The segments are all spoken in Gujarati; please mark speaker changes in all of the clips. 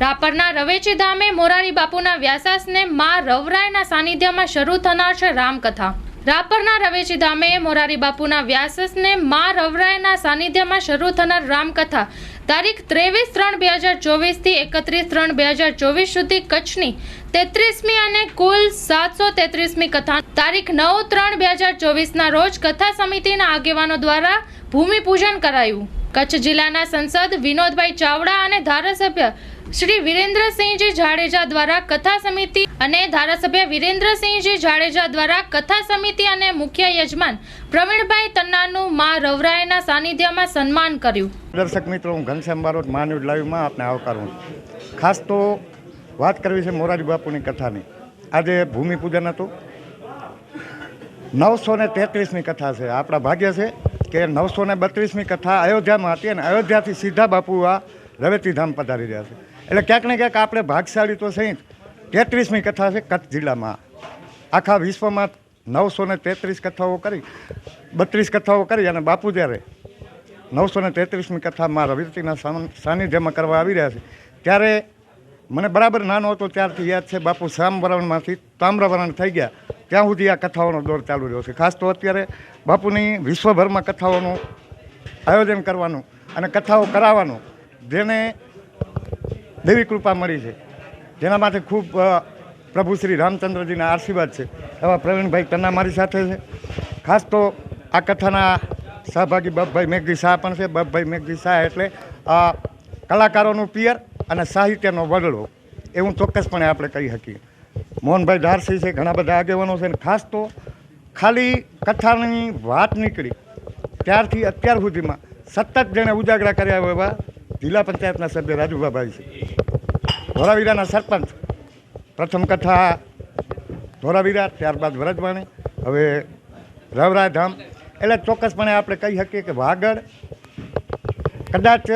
Speaker 1: રાપરના રવેચી ધામે મોરારી બાપુના વ્યાસાસને મા રવરાયના સાનિધ્યમાં શરૂ થનાર છે રામકથા. રાપરના રવેચી ધામે મોરારી બાપુના વ્યાસસને મા રવરાયના સાનિધ્યમાં શરૂ થનાર રામકથા. તારીખ ત્રેવીસ ત્રણ બે હજાર ચોવીસથી એકત્રીસ ત્રણ બે હજાર ચોવીસ સુધી કચ્છની તેત્રીસમી અને કુલ સાતસો તેત્રીસમી કથા. તારીખ નવ ત્રણ બે હજાર ચોવીસના રોજ કથા સમિતિના આગેવાનો દ્વારા ભૂમિપૂજન કરાયું. કચ્છ જિલ્લાના સંસદ વિનોદભાઈ ચાવડા અને ધારાસભ્ય શ્રી વિરેન્દ્રસિંહજી જાડેજા દ્વારા કથા સમિતિ અને ધારાસભ્ય વિરેન્દ્રસિંહજી જાડેજા દ્વારા કથા સમિતિ અને મુખ્ય યજમાન પ્રવીણભાઈ તન્નાનું મા રવરાયના સાનિધ્યમાં સન્માન કર્યું.
Speaker 2: દર્શક મિત્રો, હું ઘનશ્યામ બારોટ માન્યુડ લાઈવમાં આપને આવકારું ખાસ તો વાત કરવી છે મોરારી બાપુની કથાની. આજે ભૂમિપૂજન હતું. નવસો ને તેત્રીસની કથા છે. આપણા ભાગ્ય છે કે નવસો ને બત્રીસમી કથા અયોધ્યામાં હતી અને અયોધ્યાથી સીધા બાપુ આ રવેતી ધામ પધારી રહ્યા છે. એટલે ક્યાંક ને ક્યાંક આપણે ભાગશાળી તો સહિત તેત્રીસમી કથા છે કચ્છ જિલ્લામાં. આખા વિશ્વમાં નવસો ને તેત્રીસ કથાઓ કરી, બત્રીસ કથાઓ કરી અને બાપુ જ્યારે નવસો ને તેત્રીસમી કથામાં રવિતિના સાનિધ્યમાં કરવા આવી રહ્યા છે, ત્યારે મને બરાબર નાનો હતો ત્યારથી યાદ છે, બાપુ શ્યામવરણમાંથી તામ્રવરણ થઈ ગયા. ત્યાં સુધી આ કથાઓનો દોર ચાલુ રહ્યો છે. ખાસ તો અત્યારે બાપુની વિશ્વભરમાં કથાઓનું આયોજન કરવાનું અને કથાઓ કરાવવાનું જેને દેવી કૃપા મળી છે. જેના માટે ખૂબ પ્રભુ શ્રી રામચંદ્રજીના આશીર્વાદ છે. એવા પ્રવીણભાઈ તન્ના મારી સાથે છે. ખાસ તો આ કથાના સહભાગી બબભાઈ મેઘજી શાહ પણ છે. બબભાઈ મેઘજી શાહ એટલે કલાકારોનું પિયર અને સાહિત્યનો વડલો. એવું ચોક્કસપણે આપણે કહી શકીએ. મોહનભાઈ ધારસી છે, ઘણા બધા આગેવાનો છે અને ખાસ તો ખાલી કથાની વાત નીકળી. ત્યારથી અત્યાર સુધીમાં સતત જેણે ઉજાગરા કર્યા હોય એવા જિલ્લા પંચાયતના સભ્ય રાજુભાભાઈ છે. ધોરાવીરાના સરપંચ. પ્રથમ કથા ધોરાવીરા ત્યારબાદ વરજવાણી. હવે રવરાધામ એટલે ચોક્કસપણે આપણે કહી શકીએ કે વાગડ. કદાચ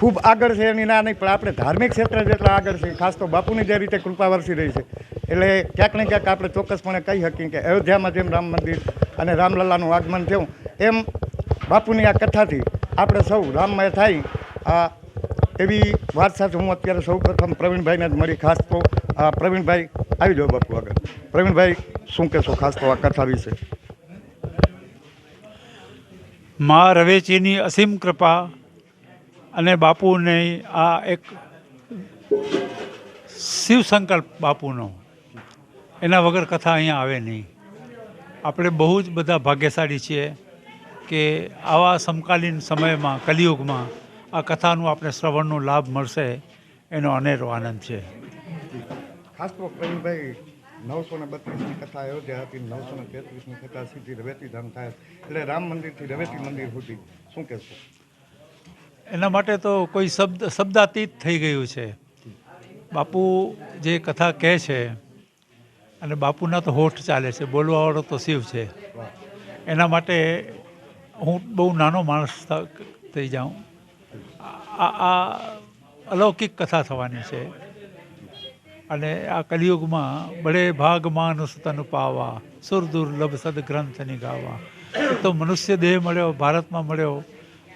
Speaker 2: ખૂબ આગળ છે એની ના નહીં, પણ આપણે ધાર્મિક ક્ષેત્ર જેટલા આગળ છે, ખાસ તો બાપુની જે રીતે કૃપા વરસી રહી છે, એટલે ક્યાંક ને ક્યાંક આપણે ચોક્કસપણે કહી શકીએ કે અયોધ્યામાં જેમ રામ મંદિર અને રામલલ્લાનું આગમન થયું, એમ બાપુની આ કથાથી આપણે સૌ રામમય થાય. આ એવી વાત સાથે હું અત્યારે સૌ પ્રથમ પ્રવીણભાઈને જ મળી, ખાસ તો પ્રવીણભાઈ, આવી જાઓ બાપુ આગળ. પ્રવીણભાઈ, શું કહેશો ખાસ તો આ કથા વિશે?
Speaker 3: મા રવેચીની અસીમ કૃપા અને બાપુને આ એક શિવ બાપુનો. એના વગર કથા અહીંયા આવે નહીં. આપણે બહુ જ બધા ભાગ્યશાળી છીએ કે આવા સમકાલીન સમયમાં, કલિયુગમાં આ કથાનું આપણે શ્રવણનો લાભ મળશે, એનો અનેરો આનંદ છે.
Speaker 2: ખાસ તો પ્રવીણભાઈ નવસો ને બત્રીસની કથા અયોધ્યા હતી, નવસો ને તેત્રીસની કથા સીધી રવેતી ધામ થાય. એટલે રામ મંદિરથી રવેતી મંદિર સુધી. શું કહેશો?
Speaker 3: એના માટે તો કોઈ શબ્દ, શબ્દાતીત થઈ ગયું છે. બાપુ જે કથા કહે છે અને બાપુના તો હોઠ ચાલે છે, બોલવાવાળો તો શિવ છે. એના માટે હું બહુ નાનો માણસ થઈ જાઉં. આ અલૌકિક કથા થવાની છે. અને આ કલિયુગમાં બળે ભાગ માનુસ તન પાવા, સુર દુર્લભ સદગ્રંથની ગાવા તો મનુષ્ય દેહ મળ્યો, ભારતમાં મળ્યો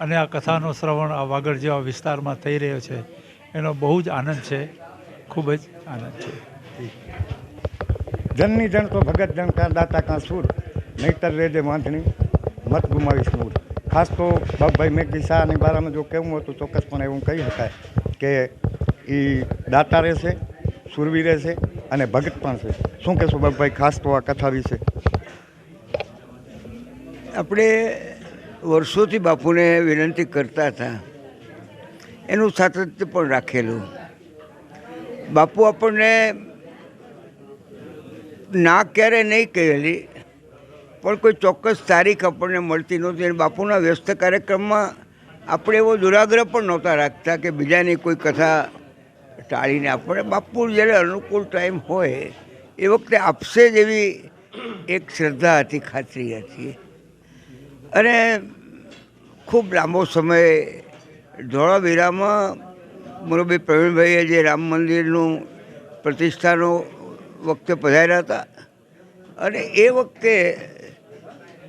Speaker 3: અને આ કથાનો શ્રવણ આ વાગડ જેવા વિસ્તારમાં થઈ રહ્યો છે એનો બહુ જ આનંદ છે ખૂબ જ આનંદ છે.
Speaker 2: જનની જન તો ભગત જન કા દાતા કાં સુર નહીતર રેજે વાંધણી મત ગુમાવીશ નૂર ખાસ તો બાપભાઈ મેઘજી શાહની બારામાં જો કહેવું હતું ચોક્કસપણે એવું કહી શકાય કે એ દાતા રહેશે સુરવી રહેશે અને ભગત પણ છે. શું કહેશો બાપભાઈ ખાસ તો આ કથા વિશે?
Speaker 4: આપણે વર્ષોથી બાપુને વિનંતી કરતા હતા. એનું સાતત્ય પણ રાખેલું. બાપુ આપણને ના ક્યારે નહીં કહેલી, પણ કોઈ ચોક્કસ તારીખ આપણને મળતી નહોતી અને બાપુના વ્યસ્ત કાર્યક્રમમાં આપણે એવો દુરાગ્રહ પણ નહોતા રાખતા કે બીજાની કોઈ કથા ટાળીને આપણે બાપુ જ્યારે અનુકૂળ ટાઈમ હોય, એ વખતે આપશે જ એવી એક શ્રદ્ધા હતી, ખાતરી હતી. અને ખૂબ લાંબો સમય ધોળાવીરામાં મુરબી પ્રવીણભાઈએ જે રામ મંદિરનું પ્રતિષ્ઠાનો વખતે પધાર્યા હતા. અને એ વખતે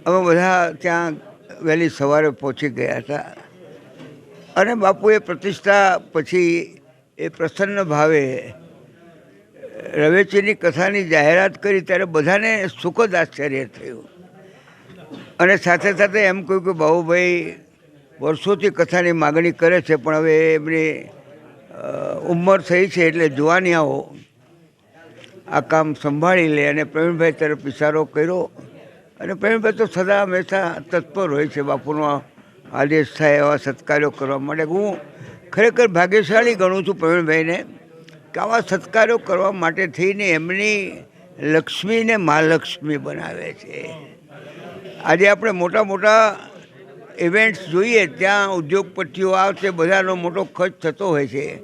Speaker 4: અમે બધા ત્યાં વહેલી સવારે પહોંચી ગયા હતા. અને બાપુએ પ્રતિષ્ઠા પછી એ પ્રસન્ન ભાવે રવેચીની કથાની જાહેરાત કરી ત્યારે બધાને સુખદ આશ્ચર્ય થયું. અને સાથે સાથે એમ કહ્યું કે બાહુભાઈ વર્ષોથી કથાની માગણી કરે છે, પણ હવે એમની ઉંમર થઈ છે એટલે જુવાનિયાઓ આ કામ સંભાળી લે અને પ્રવીણભાઈ તરફ ઇશારો કર્યો. અને પ્રવીણભાઈ તો સદા હંમેશા તત્પર હોય છે, બાપુનો આદેશ થાય એવા સત્કાર્યો કરવા માટે. હું ખરેખર ભાગ્યશાળી ગણું છું પ્રવીણભાઈને કે આવા સત્કાર્યો કરવા માટે થઈને એમની લક્ષ્મીને મહાલક્ષ્મી બનાવે છે. આજે આપણે મોટા મોટા ઇવેન્ટ્સ જોઈએ, ત્યાં ઉદ્યોગપતિઓ આવે છે બધાનો મોટો ખર્ચ થતો હોય છે.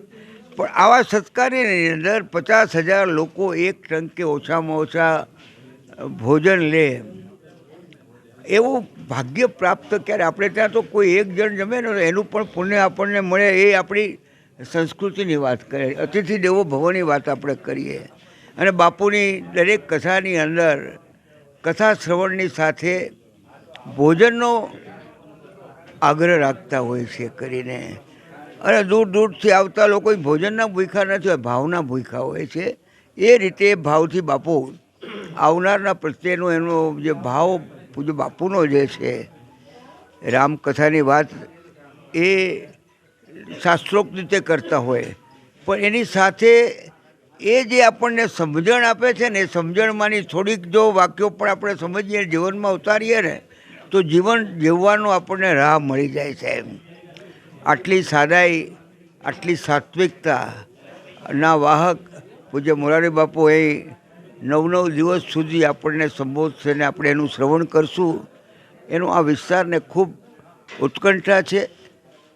Speaker 4: પણ આવા સત્કારની અંદર પચાસ હજાર લોકો એક ટંકે ઓછામાં ઓછા ભોજન લે. એવું ભાગ્ય પ્રાપ્ત ક્યારે? આપણે ત્યાં તો કોઈ એક જણ જમે ને એનું પણ પુણ્ય આપણને મળે એ આપણી સંસ્કૃતિની વાત કરે. અતિથિ દેવો ભવની વાત આપણે કરીએ. અને બાપુની દરેક કથાની અંદર કથા શ્રવણની સાથે ભોજનનો આગ્રહ રાખતા હોય છે કરીને. અને દૂર દૂરથી આવતા લોકો ભોજનના ભૂખા નથી હોય, ભાવના ભૂખા હોય છે. એ રીતે ભાવથી બાપુ આવનારના પ્રત્યેનો એનો જે ભાવ પૂજ્ય બાપુનો જે છે, રામકથાની વાત એ શાસ્ત્રોક્ત રીતે કરતા હોય. પણ એની સાથે એ જે આપણને સમજણ આપે છે ને, એ સમજણમાંની થોડીક જો વાક્યો પણ આપણે સમજીએ, જીવનમાં ઉતારીએ ને તો જીવન જીવવાનો આપણને રાહ મળી જાય છે એમ. આટલી સાદાઈ, આટલી સાત્વિકતા, ના વાહક પૂજ્ય મોરારી બાપુ એ નવ નવ દિવસ સુધી આપણને સંબોધશે ને આપણે એનું શ્રવણ કરશું. એનો આ વિસ્તારને ખૂબ ઉત્કંઠા છે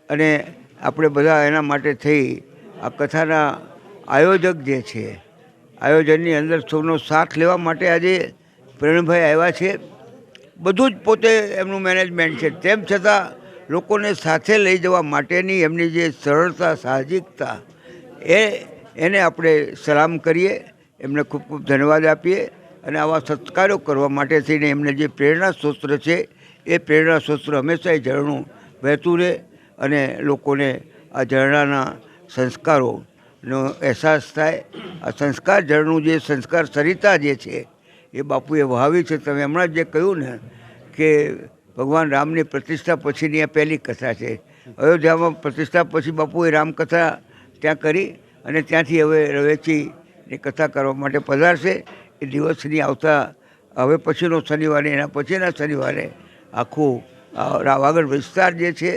Speaker 4: અને આપણે બધા એના માટે થઈ આ કથાના આયોજક જે છે, આયોજનની અંદર સૌનો સાથ લેવા માટે આજે પ્રેણભાઈ આવ્યા છે. બધું જ પોતે એમનું મેનેજમેન્ટ છે. તેમ છતાં લોકોને સાથે લઈ જવા માટેની એમની જે સરળતા, સાહજિકતા, એ એને આપણે સલામ કરીએ, એમને ખૂબ ખૂબ ધન્યવાદ આપીએ અને આવા સત્કારો કરવા માટે થઈને એમને જે પ્રેરણા સ્ત્રોત્ર છે, એ પ્રેરણા સ્ત્રોત્ર હંમેશા એ ઝરણું વહેતું રહે અને લોકોને આ ઝરણાના સંસ્કારોનો અહેસાસ થાય. આ સંસ્કાર ઝરણું જે સંસ્કાર સરિતા જે છે એ બાપુએ વહાવી છે. તમે હમણાં જ કહ્યું ને કે ભગવાન રામની પ્રતિષ્ઠા પછીની આ પહેલી કથા છે. અયોધ્યામાં પ્રતિષ્ઠા પછી બાપુએ રામકથા ત્યાં કરી અને ત્યાંથી હવે રવેચીની કથા કરવા માટે પધારશે. એ દિવસની આવતા, હવે પછીનો શનિવારે, એના પછીના શનિવારે આખું વાગડ વિસ્તાર જે છે,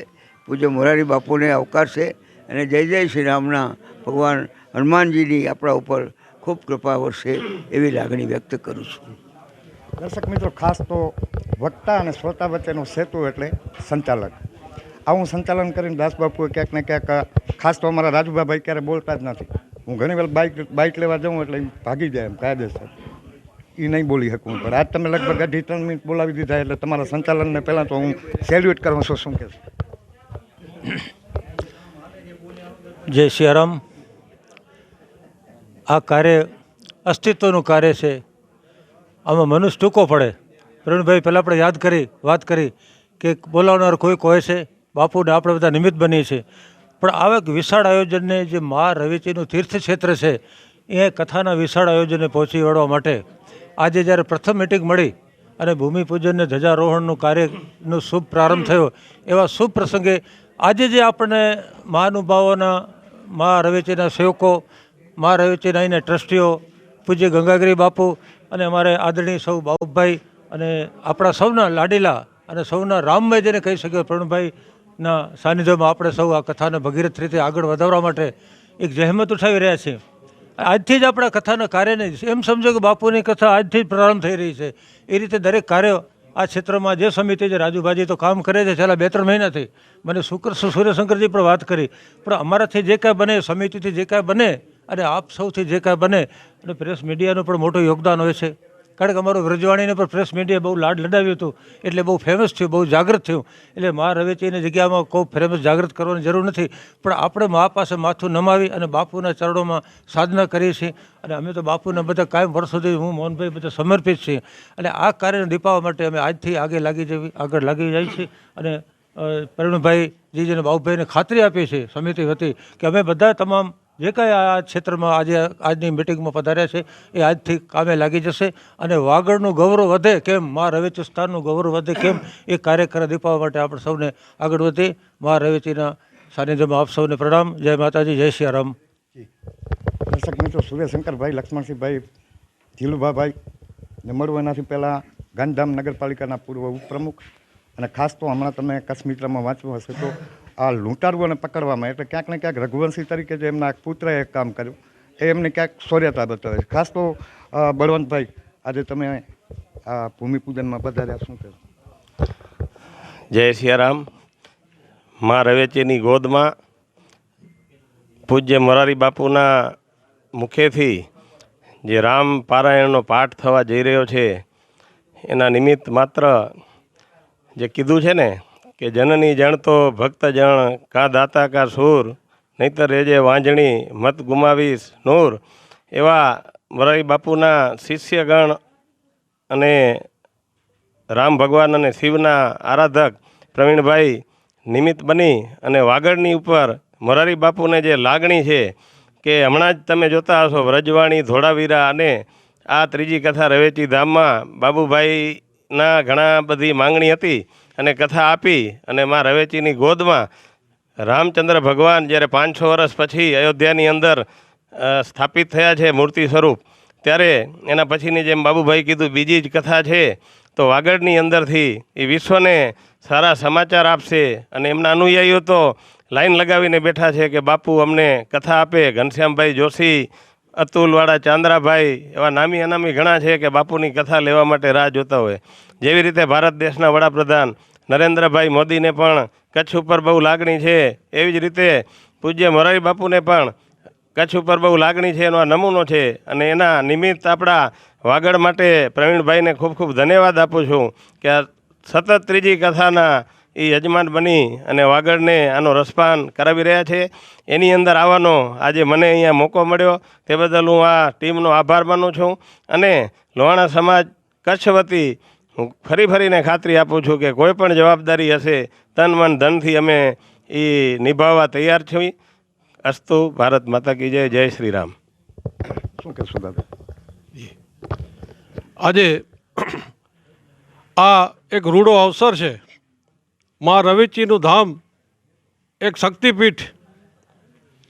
Speaker 4: પૂજ્ય મોરારી બાપુને આવકારશે અને જય જય શ્રી રામના ભગવાન હનુમાનજીની આપણા ઉપર ખૂબ કૃપા વર્ષે એવી લાગણી વ્યક્ત કરું છું.
Speaker 2: દર્શક મિત્રો ખાસ તો વક્તા અને શ્રોતા વચ્ચેનો સેતુ એટલે સંચાલક. આવું સંચાલન કરીને દાસબાપુએ ક્યાંક ને ક્યાંક ખાસ તો અમારા રાજુભાઈ ક્યારે બોલતા જ નથી. હું ઘણી વાર બાઇક બાઇક લેવા જાઉં એટલે ભાગી જાય એમ કાયદેસર. એ નહીં બોલી શકું પણ આજ તમે લગભગ અઢી ત્રણ મિનિટ બોલાવી દીધા એટલે તમારા સંચાલનને પહેલાં તો હું સેલ્યુટ કરું છું. શું કહેશું?
Speaker 5: જય સિયારામ. આ કાર્ય અસ્તિત્વનું કાર્ય છે. આમાં મનુષ્ય ટૂંકો પડે. પ્રવીણભાઈ, પહેલાં આપણે યાદ કરી, વાત કરી કે બોલાવનાર કોઈ કહે છે, બાપુને આપણે બધા નિમિત્ત બનીએ છીએ. પણ આવા વિશાળ આયોજનને જે મહા રવિચીનું તીર્થ ક્ષેત્ર છે, એ કથાના વિશાળ આયોજને પહોંચી વળવા માટે આજે જ્યારે પ્રથમ મિટિંગ મળી અને ભૂમિપૂજનને ધ્વજારોહણનું કાર્યનો શુભ પ્રારંભ થયો, એવા શુભ પ્રસંગે આજે જે આપણને મહાનુભાવોના મહા રવેચીના સેવકો મહા રવેચીના અહીંના ટ્રસ્ટીઓ, પૂજ્ય ગંગાગીરી બાપુ અને અમારે આદરણીય સૌ બાબુભાઈ અને આપણા સૌના લાડીલા અને સૌના રામભાઈ જેને કહી શકીએ પ્રણભાઈના સાનિધ્યમાં આપણે સૌ આ કથાને ભગીરથ રીતે આગળ વધારવા માટે એક જહેમત ઉઠાવી રહ્યા છીએ. આજથી જ આપણા કથાના કાર્યને એમ સમજો કે બાપુની કથા આજથી જ પ્રારંભ થઈ રહી છે. એ રીતે દરેક કાર્ય આ ક્ષેત્રમાં જે સમિતિ છે રાજુભાજી તો કામ કરે છે છેલ્લા બે ત્રણ મહિનાથી. મને શુક્ર સૂર્યશંકરજી પણ વાત કરી. પણ અમારાથી જે કાંઈ બને, સમિતિથી જે કાંઈ બને અને આપ સૌથી જે કાંઈ બને, અને પ્રેસ મીડિયાનું પણ મોટું યોગદાન હોય છે. કારણ કે અમારું વ્રજવાણીને પણ પ્રેસ મીડિયાએ બહુ લાડ લડાવ્યું હતું, એટલે બહુ ફેમસ થયું, બહુ જાગૃત થયું. એટલે મા રવેચીની જગ્યામાં કોઈ ફેમસ જાગૃત કરવાની જરૂર નથી. પણ આપણે મા પાસે માથું નમાવી અને બાપુના ચરણોમાં સાધના કરીએ છીએ. અને અમે તો બાપુને બધા કાયમ વર્ષોથી હું, મોહનભાઈ બધા સમર્પિત છીએ. અને આ કાર્યને દીપાવવા માટે અમે આજથી આગે લાગી જવી, આગળ લાગી જાય છીએ. અને પ્રવીણભાઈ જીજીને બાબુભાઈને ખાતરી આપી છે સમિતિ હતી કે અમે બધા તમામ
Speaker 6: જે કાંઈ આ ક્ષેત્રમાં આજે આજની મિટિંગમાં પધાર્યા છે, એ આજથી કામે લાગી જશે. અને વાગડનું ગૌરવ વધે કેમ? મા રવેચી સ્થાનનું ગૌરવ વધે કેમ? એ કાર્યક્રમ દીપાવવા માટે આપણે સૌને આગળ વધી. મા રવેચીના સાનિધ્યમાં આપ સૌને પ્રણામ. જય માતાજી, જય સિયારામ.
Speaker 2: દર્શક મિત્રો સૂર્યશંકરભાઈ લક્ષ્મણસિંહભાઈ, ધીલુભાભાઈ એનાથી પહેલાં ગાંધીધામ નગરપાલિકાના પૂર્વ ઉપપ્રમુખ. અને ખાસ તો હમણાં તમે કચ્છ મિત્રમાં વાંચવું હશે તો આ લૂંટારુઓને પકડવામાં એટલે ક્યાંક ને ક્યાંક રઘુવંશી તરીકે જે એમના પુત્રએ કામ કર્યું, એ એમને ક્યાંક શૌર્યતા બતાવે છે. ખાસ તો બળવંતભાઈ, આજે તમે આ ભૂમિપૂજનમાં પધાર્યા શું કહ્યું
Speaker 7: જય સિયારામ. મા રવેચીની ગોદમાં પૂજ્ય મોરારી બાપુના મુખેથી જે રામ પારાયણનો પાઠ થવા જઈ રહ્યો છે, એના નિમિત્ત માત્ર જે કીધું છે ને કે જનની જણતો ભક્ત જણ કા દાતા કા સૂર, નહીતર રેજે વાંજણી, મત ગુમાવીશ નૂર, એવા મોરારી બાપુના શિષ્યગણ અને રામ ભગવાન અને શિવના આરાધક પ્રવીણભાઈ નિમિત્ત બની અને વાગડની ઉપર મોરારી બાપુને જે લાગણી છે કે હમણાં જ તમે જોતા હશો વ્રજવાણી, ધોળાવીરા અને આ ત્રીજી કથા રવેચી ધામમાં બાબુભાઈના ઘણા બધી માંગણી હતી. અને કથા આપી અને માં રવેચીની ગોદમાં રામચંદ્ર ભગવાન જ્યારે પાંચસો વર્ષ પછી અયોધ્યાની અંદર સ્થાપિત થયા છે મૂર્તિ સ્વરૂપ, ત્યારે એના પછીની જેમ બાબુભાઈ કીધું, બીજી જ કથા છે. તો વાગડની અંદરથી એ વિશ્વને સારા સમાચાર આપશે અને એમના અનુયાયીઓ તો લાઈન લગાવીને બેઠા છે કે, બાપુ, અમને કથા આપે, ઘનશ્યામભાઈ જોશી, અતુલવાળા ચાંદ્રાભાઈ, એવા નામી અનામી ઘણા છે કે બાપુની કથા લેવા માટે રાહ જોતા હોય. જેવી રીતે ભારત દેશના વડાપ્રધાન નરેન્દ્રભાઈ મોદીને પણ કચ્છ ઉપર બહુ લાગણી છે, એવી જ રીતે પૂજ્ય મોરારી બાપુને પણ કચ્છ ઉપર બહુ લાગણી છે, એનો આ નમૂનો છે. અને એના નિમિત્ત આપણા વાગડ માટે પ્રવીણભાઈને ખૂબ ખૂબ ધન્યવાદ આપું છું કે આ સતત ત્રીજી કથાના એ યજમાન બની અને વાગડને આનો રસપાન કરાવી રહ્યા છે. એની અંદર આવવાનો આજે મને અહીંયા મોકો મળ્યો. તે બદલ હું આ ટીમનો આભાર માનું છું. અને લોહાણા સમાજ કચ્છ વતી હું ફરી ફરીને ખાતરી આપું છું કે કોઈ પણ જવાબદારી હશે તન મન ધનથી અમે એ નિભાવવા તૈયાર છીએ. અસ્તુ ભારત માતા કી જય જય શ્રી રામ
Speaker 2: શું કહેશો દાદા?
Speaker 8: આજે આ એક રૂડો અવસર છે. મા રવેચીનું ધામ એક શક્તિપીઠ.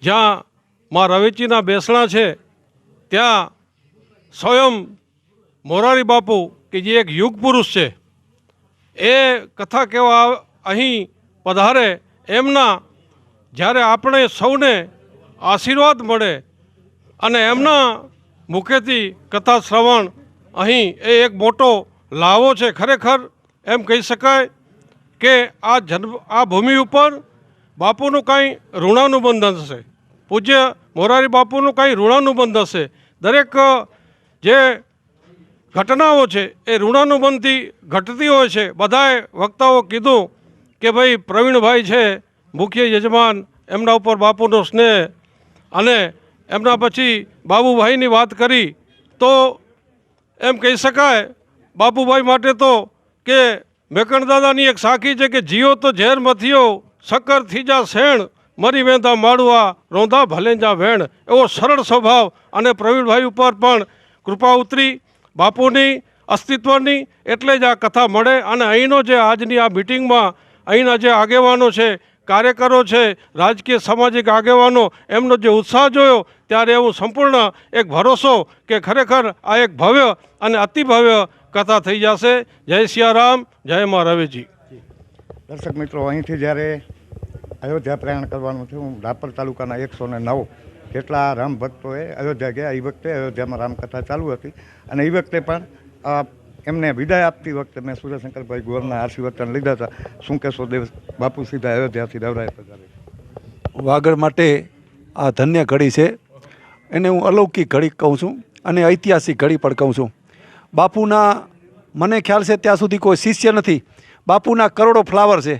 Speaker 8: જ્યાં મા રવેચીના બેસણા છે ત્યાં સ્વયં મોરારી બાપુ કે જે એક યુગ પુરુષ છે, એ કથા કહેવા અહીં પધારે, એમના જ્યારે આપણે સૌને આશીર્વાદ મળે અને એમના મુખેથી કથા શ્રવણ અહીં એ એક મોટો લાવો છે, ખરેખર એમ કહી શકાય કે આ જન્મ, આ ભૂમિ ઉપર બાપુનું કાંઈ ઋણાનું બંધન હશે. પૂજ્ય મોરારી બાપુનું કાંઈ ઋણાનું બંધ હશે. દરેક જે ઘટનાઓ છે, એ ઋણાનુબંધથી ઘટતી હોય છે. બધાએ વક્તાઓ કીધું કે ભાઈ પ્રવીણભાઈ છે, મુખ્ય યજમાન, એમના ઉપર બાપુનો સ્નેહ. અને એમના પછી બાબુભાઈની વાત કરી તો એમ કહી શકાય, બાપુભાઈ માટે તો કે મેકણદાદાની એક સાખી છે કે જીઓ તો ઝેર મથિયો, શક્કર થીજા શેણ મરી વેંધા માળવા રોંધા ભલેંજા વેણ. એવો સરળ સ્વભાવ અને પ્રવીણભાઈ ઉપર પણ કૃપા ઉતરી બાપુની અસ્તિત્વની એટલે જ આ કથા મળે અને અહીંનો જે આજની આ મિટિંગમાં અહીંના જે આગેવાનો છે, કાર્યકરો છે, રાજકીય સામાજિક આગેવાનો, એમનો જે ઉત્સાહ જોયો, ત્યારે એવું સંપૂર્ણ એક ભરોસો કે ખરેખર આ એક ભવ્ય અને અતિભવ્ય કથા થઈ જશે. જય સિયારામ, જય મા રવેજી.
Speaker 2: દર્શક મિત્રો, અહીંથી જ્યારે અયોધ્યા પ્રયાણ કરવાનું છે હું રાપર તાલુકાના એકસો નવ જેટલા રામ ભક્તોએ અયોધ્યા ગયા. એ વખતે અયોધ્યામાં રામકથા ચાલુ હતી. અને એ વખતે પણ એમને વિદાય આપતી વખતે મેં સુરેશંકરભાઈ ગોરના આશીર્વચન લીધા હતા. શું કહેશો દેવ, બાપુ સીધા અયોધ્યાથી દવરાય પધારે
Speaker 9: વાગડ માટે આ ધન્ય ઘડી છે. એને હું અલૌકિક ઘડી કહું છું અને ઐતિહાસિક ઘડી પણ કહું છું. બાપુના, મને ખ્યાલ છે ત્યાં સુધી કોઈ શિષ્ય નથી. બાપુના કરોડો ફ્લાવર છે.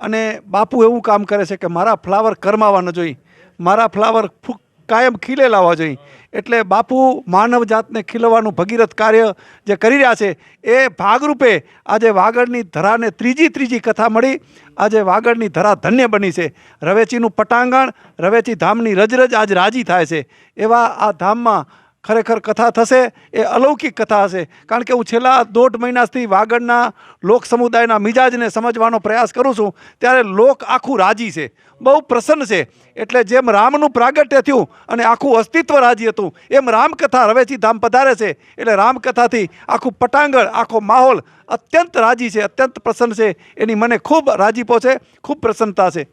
Speaker 9: અને બાપુ એવું કામ કરે છે કે મારા ફ્લાવર કરમાવા ન જોઈએ. મારા ફ્લાવર ફૂ- કાયમ ખીલેલા હોવા જોઈએ. એટલે બાપુ માનવ જાતને ખીલવાનું ભગીરથ કાર્ય જે કરી રહ્યા છે, એ ભાગરૂપે આજે વાગડની ધરાને ત્રીજી ત્રીજી કથા મળી. આજે વાગડની ધરા ધન્ય બની છે. રવેચીનું પટાંગણ, રવેચી ધામની રજરજ આજ રાજી થાય છે. એવા આ ધામમાં ખરેખર કથા થશે એ અલૌકિક કથા હશે. કારણ કે હું છેલ્લા દોઢ મહિનાથી વાગડના લોક સમુદાયના મિજાજને સમજવાનો પ્રયાસ કરું છું, ત્યારે લોક આખું રાજી છે. બહુ પ્રસન્ન છે. એટલે જેમ રામનું પ્રાગટ્ય થયું અને આખું અસ્તિત્વ રાજી હતું, એમ રામકથા રવેચી ધામ પધારે છે. એટલે રામકથાથી આખું પટાંગણ, આખો માહોલ અત્યંત રાજી છે, અત્યંત પ્રસન્ન છે. એની મને ખૂબ રાજીપો છે, ખૂબ પ્રસન્નતા છે.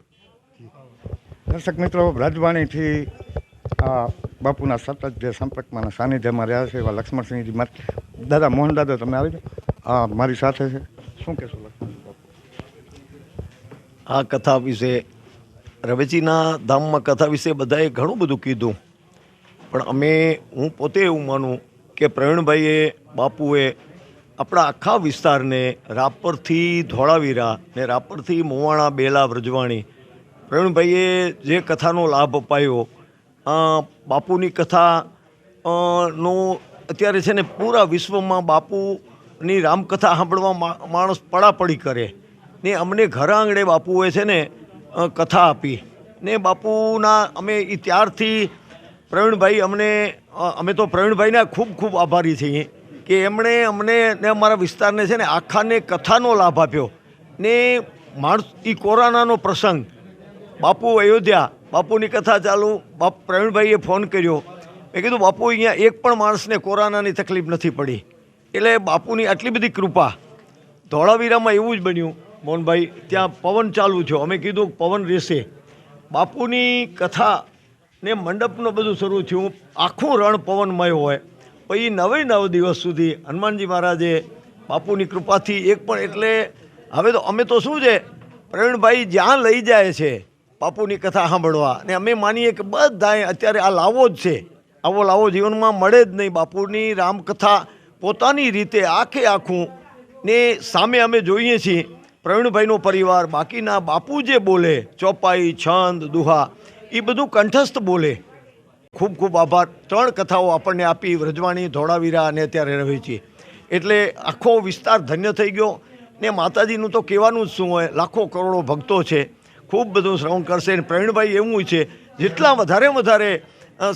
Speaker 2: દર્શક મિત્રો રાજવાણીથી આ બાપુના સતત જે સંપર્કમાં સાનિધ્યમાં રહ્યા છે એવા લક્ષ્મણસિંહજી મત દાદા મોહન દાદા, તમે આવી આ મારી સાથે છે. શું કહેશો લક્ષ્મણ
Speaker 10: આ કથા વિશે રવેજીના ધામમાં કથા વિશે બધાએ ઘણું બધું કીધું. પણ અમે, હું પોતે એવું માનું કે પ્રવીણભાઈએ બાપુએ આપણા આખા વિસ્તારને રાપરથી ધોળાવીરા ને રાપરથી મોવાણા બેલા વ્રજવાણી પ્રવીણભાઈએ જે કથાનો લાભ અપાયો બાપુની કથા નો અત્યારે છે ને પૂરા વિશ્વમાં બાપુની રામકથા સાંભળવા માણસ પડાપડી કરે. ને અમને ઘર આંગણે બાપુએ છે ને કથા આપી. ને બાપુના અમે એ ત્યારથી પ્રવીણભાઈ અમને અમે તો પ્રવીણભાઈના ખૂબ ખૂબ આભારી છીએ કે એમણે અમને ને અમારા વિસ્તારને છે ને આખાને કથાનો લાભ આપ્યો. ને માણસ એ કોરોનાનો પ્રસંગ બાપુ અયોધ્યા, બાપુની કથા ચાલુ, બાપ પ્રવીણભાઈએ ફોન કર્યો. મેં કીધું, બાપુ, અહીંયા એક પણ માણસને કોરોનાની તકલીફ નથી પડી. એટલે બાપુની આટલી બધી કૃપા. ધોળાવીરામાં એવું જ બન્યું, મોહનભાઈ, ત્યાં પવન ચાલુ થયો. અમે કીધું, પવન રહેશે. બાપુની કથા ને મંડપનું બધું શરૂ થયું. આખું રણ પવનમય હોય. પછી નવે નવ દિવસ સુધી હનુમાનજી મહારાજે બાપુની કૃપાથી એક પણ એટલે, હવે તો અમે તો શું છે, પ્રવીણભાઈ જ્યાં લઈ જાય છે બાપુની કથા સાંભળવા. ને અમે માનીએ કે બધાએ અત્યારે આ લાવો જ છે. આવો લાવો જીવનમાં મળે જ નહીં બાપુની રામકથા પોતાની રીતે આખે આખું. ને સામે અમે જોઈએ છીએ પ્રવીણભાઈનો પરિવાર, બાકીના બાપુ જે બોલે, ચોપાઈ, છંદ, દુહા, એ બધું કંઠસ્થ બોલે. ખૂબ ખૂબ આભાર. ત્રણ કથાઓ આપણને આપી વ્રજવાણી, ધોળાવીરા અને અત્યારે રહી છે એટલે આખો વિસ્તાર ધન્ય થઈ ગયો. ને માતાજીનું તો કહેવાનું જ શું હોય, લાખો કરોડો ભક્તો છે. ખૂબ બધું શ્રવણ કરશે. અને પ્રવીણભાઈ એવું છે જેટલા વધારે વધારે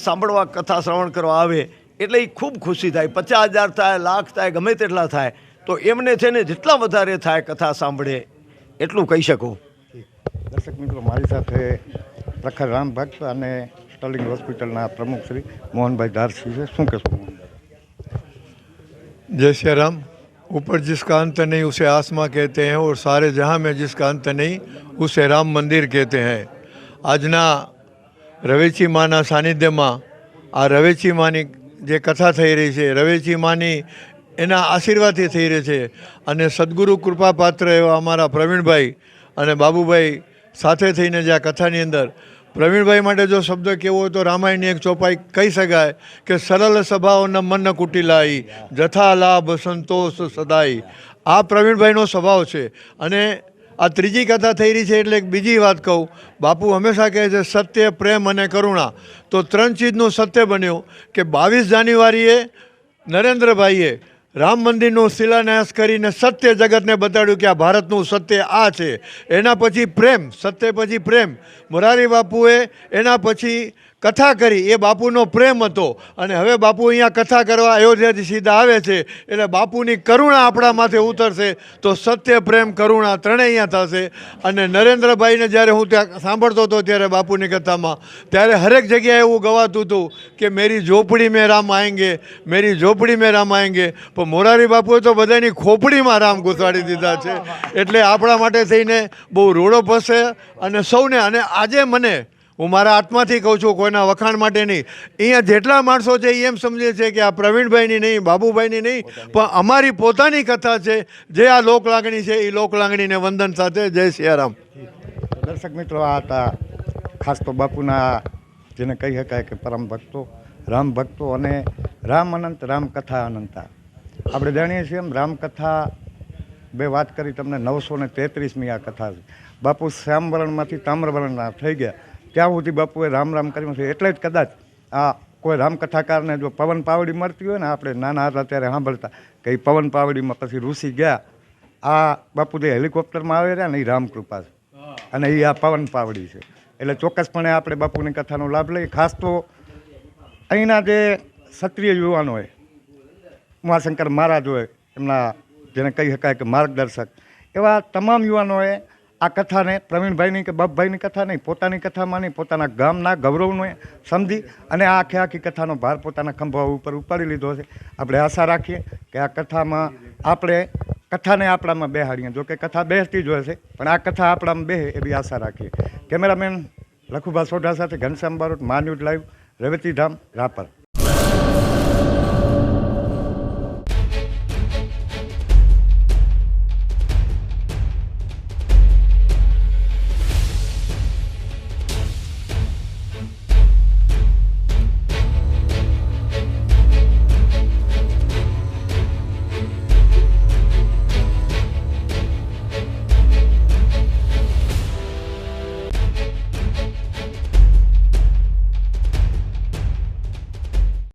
Speaker 10: સાંભળવા કથા શ્રવણ કરવા આવે એટલે એ ખૂબ ખુશી થાય. પચાસ હજાર થાય લાખ થાય ગમે તેટલા થાય તો એમને છે ને જેટલા વધારે થાય કથા સાંભળે એટલું કહી શકું.
Speaker 2: દર્શક મિત્રો મારી સાથે પ્રખર રામ ભક્ત અને સ્ટર્લિંગ હોસ્પિટલના પ્રમુખ શ્રી મોહનભાઈ ધારસી છે. શું કહેશું?
Speaker 11: જય શ્રી રામ. ऊपर जिसका अंत नहीं उसे आसमां कहते हैं और सारे जहां में जिसका अंत नहीं उसे રામ મંદિર કહેતે हैं આજના રવેચી માના સાનિધ્યમાં આ રવેચી માની જે કથા થઈ રહી છે રવેચી માની એના આશીર્વાદથી થઈ રહી છે અને સદગુરુ કૃપાપાત્ર એવા અમારા પ્રવીણભાઈ અને બાબુભાઈ સાથે થઈને જે આ કથાની અંદર પ્રવીણભાઈ માટે જો શબ્દ કેવો હોય તો રામાયણની એક ચોપાઈ કહી શકાય કે સરળ સ્વભાવના મન કુટિલાઈ, જથા લાભ, સંતોષ સદાઈ આ પ્રવીણભાઈનો સ્વભાવ છે. અને આ ત્રીજી કથા થઈ રહી છે એટલે એક બીજી વાત કહું. બાપુ હંમેશા કહે છે, સત્ય, પ્રેમ અને કરુણા. તો ત્રણ ચીજનું સત્ય બન્યું કે બાવીસ જાન્યુઆરીએ નરેન્દ્રભાઈએ રામ મંદિરનો શિલાન્યાસ કરીને સત્ય જગતને બતાડ્યું કે આ ભારતનું સત્ય આ છે. એના પછી પ્રેમ, સત્ય પછી પ્રેમ. મોરારી બાપુએ એના પછી કથા કરી, એ બાપુનો પ્રેમ હતો. અને હવે બાપુ અહીંયા કથા કરવા અયોધ્યાથી સીધા આવે છે, એટલે બાપુની કરુણા આપણા માથે ઉતરશે, તો સત્ય, પ્રેમ, કરુણા ત્રણેય અહીંયા થશે. અને નરેન્દ્રભાઈને જ્યારે હું ત્યાં સાંભળતો હતો ત્યારે બાપુની કથામાં, ત્યારે હરેક જગ્યાએ એવું ગવાતું હતું કે, મેરી ઝોપડી મેં રામ આએંગે મેરી ઝોપડી મેં રામ આયંગે. પણ મોરારી બાપુએ તો બધાની ખોપડીમાં રામ ઘૂસાડી દીધા છે. એટલે આપણા માટે થઈને બહુ રોડો પસે અને સૌને, અને આજે મને હું મારા આત્માથી કહું છું કોઈના વખાણ માટે નહીં. અહીંયા જેટલા માણસો છે એમ સમજે છે કે આ પ્રવીણભાઈની નહીં બાબુભાઈની નહીં પણ અમારી પોતાની કથા છે. જે આ લોક લાગણી છે એ લોક લાગણીને વંદન સાથે. જય સિયારામ.
Speaker 2: દર્શક મિત્રો આ હતા ખાસ તો બાપુના જેને કહી શકાય કે પરમ ભક્તો રામ ભક્તો અને રામ અનંત રામ કથા અનંતા. આપણે જાણીએ છીએ એમ રામકથા બે વાત કરી તમને નવસો ને તેત્રીસમી આ કથા છે. બાપુ શ્યામવરણમાંથી તામ્રવરણના થઈ ગયા. ત્યાં સુધી બાપુએ રામ રામ કર્યું છે. એટલે જ કદાચ આ કોઈ રામકથાકારને જો પવન પાવડી મળતી હોય ને, આપણે નાના હતા ત્યારે સાંભળતા કે એ પવન પાવડીમાં પછી ઋષિ ગયા. આ બાપુ જે હેલિકોપ્ટરમાં આવે રહ્યા ને એ રામકૃપા છે. અને એ આ પવન પાવડી છે. એટલે ચોક્કસપણે આપણે બાપુની કથાનો લાભ લઈએ. ખાસ તો અહીંના જે ક્ષત્રિય યુવાનો હોય ઉમાશંકર મહારાજ હોય, એમના જેને કહી શકાય કે માર્ગદર્શક, એવા તમામ યુવાનોએ આ કથાને પ્રવીણભાઈની કે બાપભાઈની કથા નહીં, પોતાની કથામાં નહીં, પોતાના ગામના ગૌરવને સમજી અને આ આખે આખી કથાનો ભાર પોતાના ખંભા ઉપર ઉપાડી લીધો છે. આપણે આશા રાખીએ કે આ કથામાં આપણે, કથાને આપણામાં બેહાડીએ. જો કે કથા બેસતી જ હોય છે, પણ આ કથા આપણામાં બેહે એવી આશા રાખીએ. કેમેરામેન લખુભા સોઢા સાથે ઘનશ્યામ બારોટ મા ન્યૂઝ લાઈવ રેવતી ધામ રાપર.